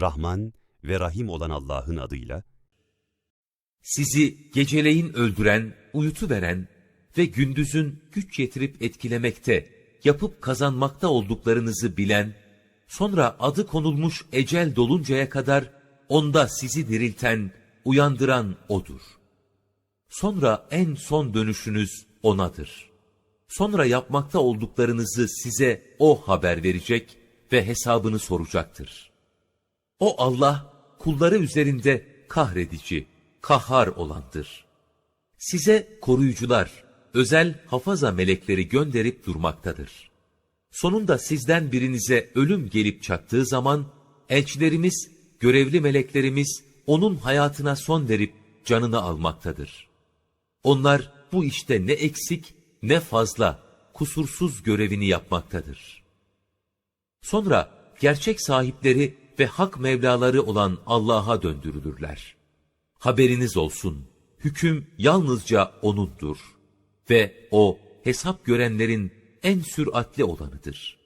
Rahman ve Rahim olan Allah'ın adıyla, Sizi geceleyin öldüren, uyutuveren ve gündüzün güç yetirip etkilemekte, yapıp kazanmakta olduklarınızı bilen, sonra adı konulmuş ecel doluncaya kadar onda sizi dirilten, uyandıran O'dur. Sonra en son dönüşünüz O'nadır. Sonra yapmakta olduklarınızı size O haber verecek ve hesabını soracaktır. O Allah, kulları üzerinde kahredici, kahhar olandır. Size koruyucular, özel hafaza melekleri gönderip durmaktadır. Sonunda sizden birinize ölüm gelip çattığı zaman, elçilerimiz, görevli meleklerimiz, onun hayatına son verip canını almaktadır. Onlar bu işte ne eksik ne fazla, kusursuz görevini yapmaktadır. Sonra gerçek sahipleri ve hak mevlaları olan Allah'a döndürülürler. Haberiniz olsun, hüküm yalnızca O'nundur ve O hesap görenlerin en süratli olanıdır.